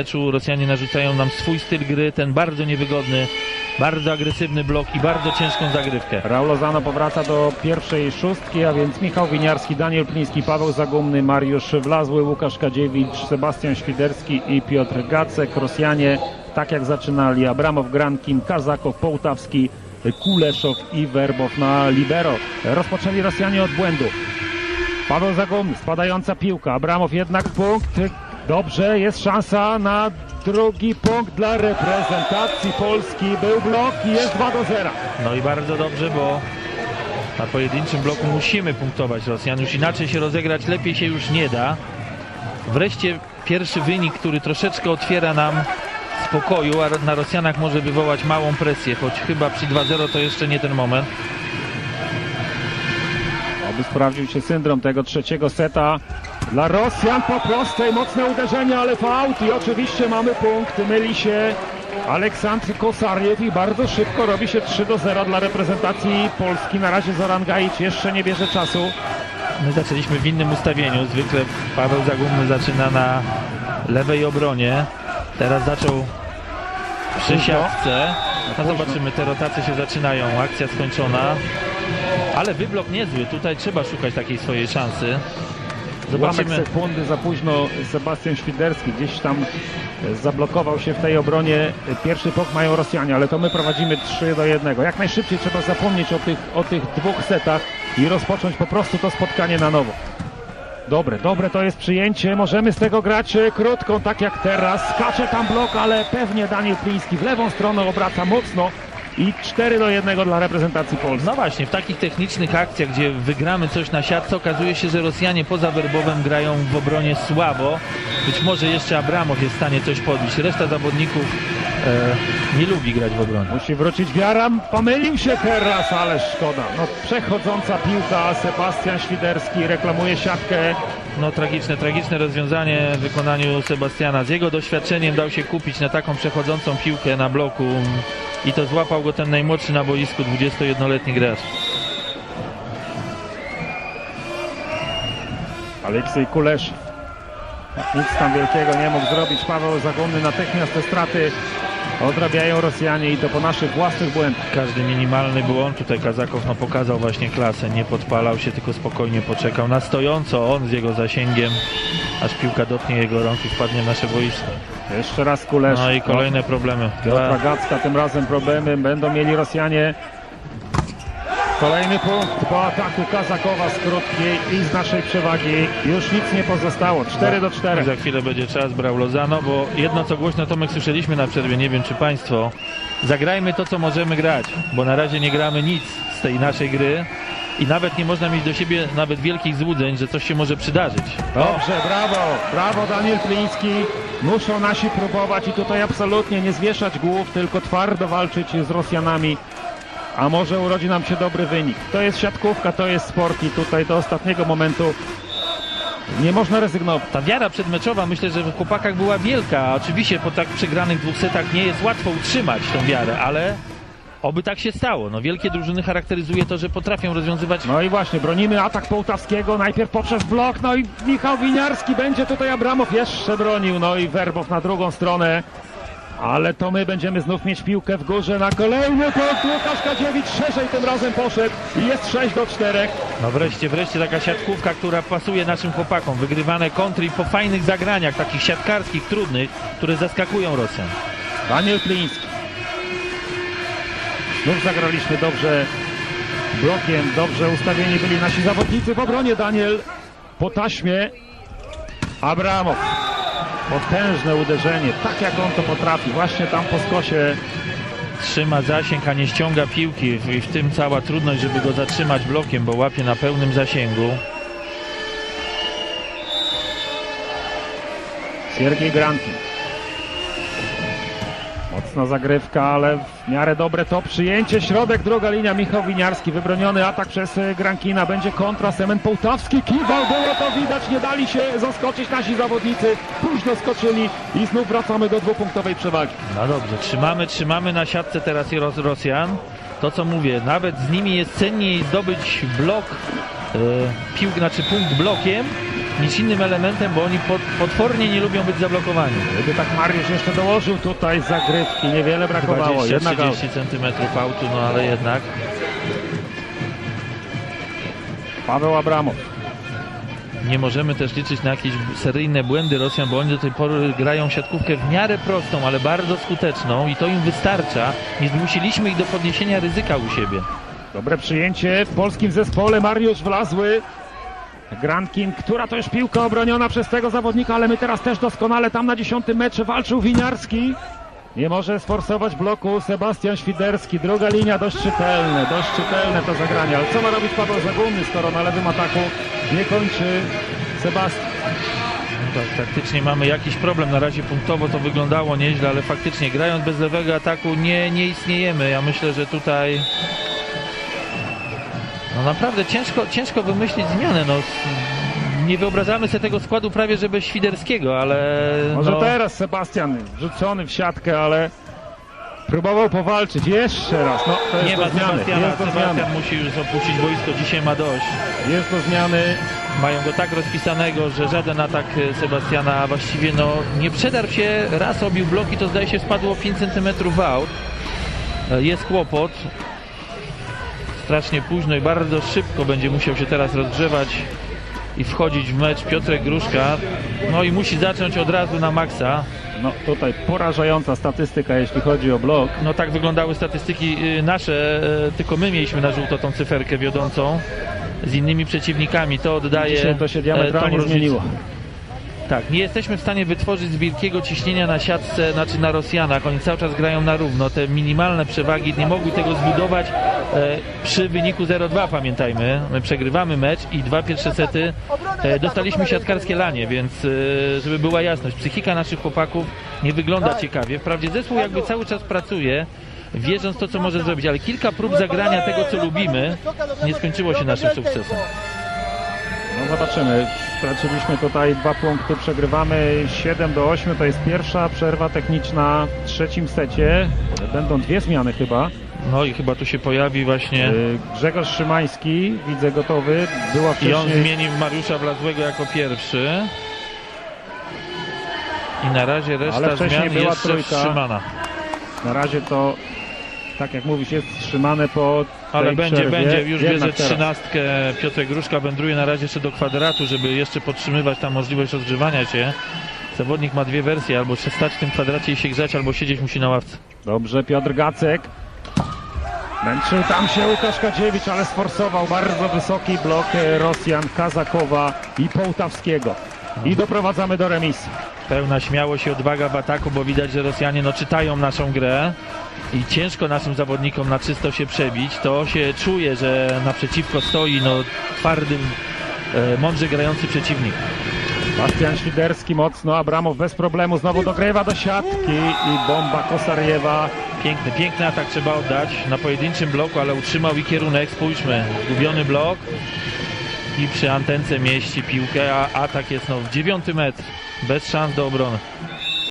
meczu Rosjanie narzucają nam swój styl gry, ten bardzo niewygodny, bardzo agresywny blok i bardzo ciężką zagrywkę. Raul Lozano powraca do pierwszej szóstki, a więc Michał Winiarski, Daniel Pliński, Paweł Zagumny, Mariusz Wlazły, Łukasz Kadziewicz, Sebastian Świderski i Piotr Gacek. Rosjanie, tak jak zaczynali, Abramow, Grankin, Kazakow, Połtawski, Kuleszow i Werbow na libero. Rozpoczęli Rosjanie od błędu. Paweł Zagumny, spadająca piłka, Abramow jednak punkt. Dobrze, jest szansa na drugi punkt dla reprezentacji Polski. Był blok i jest 2 do 0. No i bardzo dobrze, bo na pojedynczym bloku musimy punktować Rosjan. Już inaczej się rozegrać lepiej się już nie da. Wreszcie pierwszy wynik, który troszeczkę otwiera nam spokoju, a na Rosjanach może wywołać małą presję, choć chyba przy 2-0 to jeszcze nie ten moment. Oby sprawdził się syndrom tego trzeciego seta. Dla Rosjan po prostej mocne uderzenie, ale fault i oczywiście mamy punkt. Myli się Aleksandr Kosariew i bardzo szybko robi się 3 do 0 dla reprezentacji Polski. Na razie Zoran Gajic jeszcze nie bierze czasu. My zaczęliśmy w innym ustawieniu. Zwykle Paweł Zagumny zaczyna na lewej obronie. Teraz zaczął przy siatce. No zobaczymy, te rotacje się zaczynają. Akcja skończona. Ale wyblok niezły. Tutaj trzeba szukać takiej swojej szansy. Zobaczymy. Zobaczymy. sekundy za późno Sebastian Świderski gdzieś tam e, zablokował się w tej obronie. Pierwszy pok mają Rosjanie, ale to my prowadzimy 3 do 1. Jak najszybciej trzeba zapomnieć o tych, o tych dwóch setach i rozpocząć po prostu to spotkanie na nowo. Dobre, dobre to jest przyjęcie. Możemy z tego grać e, krótką, tak jak teraz. Skacze tam blok, ale pewnie Daniel Pliński w lewą stronę obraca mocno. I 4 do 1 dla reprezentacji Polski. No właśnie, w takich technicznych akcjach, gdzie wygramy coś na siatce, okazuje się, że Rosjanie poza Werbowem grają w obronie słabo. Być może jeszcze Abramow jest w stanie coś podbić. Reszta zawodników e, nie lubi grać w obronie. Musi wrócić wiara. Pomylił się teraz, ale szkoda. No, przechodząca piłka. Sebastian Świderski reklamuje siatkę. No tragiczne, tragiczne rozwiązanie w wykonaniu Sebastiana. Z jego doświadczeniem dał się kupić na taką przechodzącą piłkę na bloku i to złapał go ten najmłodszy na boisku, 21-letni gracz. Aleksiej Kulesz. Nic tam wielkiego nie mógł zrobić. Paweł Zagumny natychmiast te straty odrabiają Rosjanie i to po naszych własnych błędach. Każdy minimalny błąd, tutaj Kazakow no, pokazał właśnie klasę, nie podpalał się, tylko spokojnie poczekał na stojąco, on z jego zasięgiem, aż piłka dotknie jego rąk i wpadnie w nasze boisko. Jeszcze raz Kulesz. No i kolejne problemy. Piotra Gacka, tym razem problemy będą mieli Rosjanie. Kolejny punkt po ataku Kazakowa z krótkiej i z naszej przewagi. Już nic nie pozostało. 4 do 4. za chwilę będzie czas, brał Lozano, bo jedno co głośno Tomek słyszeliśmy na przerwie, nie wiem czy Państwo, zagrajmy to co możemy grać, bo na razie nie gramy nic z tej naszej gry i nawet nie można mieć do siebie nawet wielkich złudzeń, że coś się może przydarzyć. Dobrze, brawo, brawo Daniel Pliński. Muszą nasi próbować i tutaj absolutnie nie zwieszać głów, tylko twardo walczyć z Rosjanami. A może urodzi nam się dobry wynik. To jest siatkówka, to jest sport i tutaj do ostatniego momentu nie można rezygnować. Ta wiara przedmeczowa myślę, że w chłopakach była wielka. Oczywiście po tak przegranych dwóch setach nie jest łatwo utrzymać tą wiarę, ale oby tak się stało. No wielkie drużyny charakteryzuje to, że potrafią rozwiązywać No i właśnie, bronimy atak Połtawskiego, najpierw poprzez blok, no i Michał Winiarski będzie tutaj Abramow jeszcze bronił, no i Werbow na drugą stronę. Ale to my będziemy znów mieć piłkę w górze na kolejny punkt. Łukasz Kadziewicz szerzej tym razem poszedł i jest 6 do 4. No wreszcie, wreszcie taka siatkówka, która pasuje naszym chłopakom. Wygrywane kontry po fajnych zagraniach, takich siatkarskich, trudnych, które zaskakują Rosjan. Daniel Pliński. Znów zagraliśmy dobrze blokiem, dobrze ustawieni byli nasi zawodnicy w obronie. Daniel po taśmie. Abramow. Potężne uderzenie, tak jak on to potrafi, właśnie tam po skosie. Trzyma zasięg, a nie ściąga piłki i w tym cała trudność, żeby go zatrzymać blokiem, bo łapie na pełnym zasięgu. Siergiej Granki. Mocna zagrywka, ale w miarę dobre to przyjęcie. Środek, druga linia, Michał Winiarski. Wybroniony atak przez e, Grankina. Będzie kontra, Semen Połtawski. Kiwał, było to widać. Nie dali się zaskoczyć nasi zawodnicy. Późno skoczyli i znów wracamy do dwupunktowej przewagi. No dobrze, trzymamy, trzymamy na siatce teraz i Ros Rosjan. To co mówię, nawet z nimi jest cenniej zdobyć blok, e, piłk, znaczy punkt blokiem, niż innym elementem, bo oni pot, potwornie nie lubią być zablokowani. Gdyby tak Mariusz jeszcze dołożył tutaj zagrywki, niewiele brakowało. Jednak out. 20-30 cm autu, no ale jednak Paweł Abramow. nie możemy też liczyć na jakieś seryjne błędy Rosjan, bo oni do tej pory grają siatkówkę w miarę prostą, ale bardzo skuteczną i to im wystarcza. Nie zmusiliśmy ich do podniesienia ryzyka u siebie. Dobre przyjęcie w polskim zespole. Mariusz Wlazły. Grankin, która to już piłka obroniona przez tego zawodnika, ale my teraz też doskonale tam na dziesiątym metrze walczył Winiarski. Nie może sforsować bloku Sebastian Świderski. Druga linia dość czytelne, dość czytelne to zagranie. Ale co ma robić Paweł Zagumny, skoro na lewym ataku nie kończy Sebastian? No tak, taktycznie mamy jakiś problem. Na razie punktowo to wyglądało nieźle, ale faktycznie grając bez lewego ataku nie, nie istniejemy. Ja myślę, że tutaj no naprawdę ciężko, ciężko wymyślić zmianę. No, nie wyobrażamy sobie tego składu prawie że bez Świderskiego, ale Może no, teraz Sebastian wrzucony w siatkę, ale próbował powalczyć jeszcze raz. No, to jest nie do ma zmiany. Sebastiana. Jest do zmiany. Sebastian musi już opuścić boisko. Dzisiaj ma dość. Jest do zmiany. Mają go tak rozpisanego, że żaden atak e, Sebastiana a właściwie no, nie przedarł się, raz obił bloki, to zdaje się spadło 5 cm w aut. E, Jest kłopot. Strasznie późno i bardzo szybko będzie musiał się teraz rozgrzewać i wchodzić w mecz Piotrek Gruszka. No i musi zacząć od razu na maksa. No tutaj porażająca statystyka, jeśli chodzi o blok. No tak wyglądały statystyki y, nasze, e, tylko my mieliśmy na żółto tą cyferkę wiodącą z innymi przeciwnikami. To oddaje Dzisiaj to się e, diametralnie zmieniło. Tak, nie jesteśmy w stanie wytworzyć z wielkiego ciśnienia na siatce, znaczy na Rosjanach. Oni cały czas grają na równo. Te minimalne przewagi nie mogły tego zbudować e, przy wyniku 0-2, pamiętajmy. My przegrywamy mecz i dwa pierwsze sety e, dostaliśmy siatkarskie lanie, więc e, żeby była jasność, psychika naszych chłopaków nie wygląda ciekawie. Wprawdzie zespół jakby cały czas pracuje, wierząc to, co może zrobić, ale kilka prób zagrania tego, co lubimy, nie skończyło się naszym sukcesem. No zobaczymy. Straciliśmy tutaj dwa punkty, przegrywamy 7 do 8. To jest pierwsza przerwa techniczna w trzecim secie. Będą dwie zmiany chyba. No i chyba tu się pojawi właśnie... Yy, Grzegorz Szymański, widzę gotowy. Była I on wcześniej... zmienił Mariusza Wlazłego jako pierwszy. I na razie reszta Ale wcześniej zmian była jeszcze trójka. wstrzymana. Na razie to, tak jak mówisz, jest wstrzymane po Ale będzie, przerwie. będzie. Już Jednak bierze teraz. trzynastkę. Piotrek Gruszka wędruje na razie jeszcze do kwadratu, żeby jeszcze podtrzymywać tam możliwość rozgrzewania się. Zawodnik ma dwie wersje, albo się stać w tym kwadracie i się grzać, albo siedzieć musi na ławce. Dobrze, Piotr Gacek. Męczył tam się Łukasz Kadziewicz, ale sforsował bardzo wysoki blok e, Rosjan, Kazakowa i Połtawskiego. I doprowadzamy do remisu. Pełna śmiałość i odwaga w ataku, bo widać, że Rosjanie no, czytają naszą grę i ciężko naszym zawodnikom na czysto się przebić. To się czuje, że naprzeciwko stoi no, twardym, e, mądrze grający przeciwnik. Bastian Świderski mocno, Abramow bez problemu znowu dogrywa do siatki i bomba Kosariewa. Piękny, piękny atak trzeba oddać na pojedynczym bloku, ale utrzymał i kierunek. Spójrzmy, zgubiony blok przy antence mieści piłkę, a atak jest no, w dziewiąty metr, bez szans do obrony.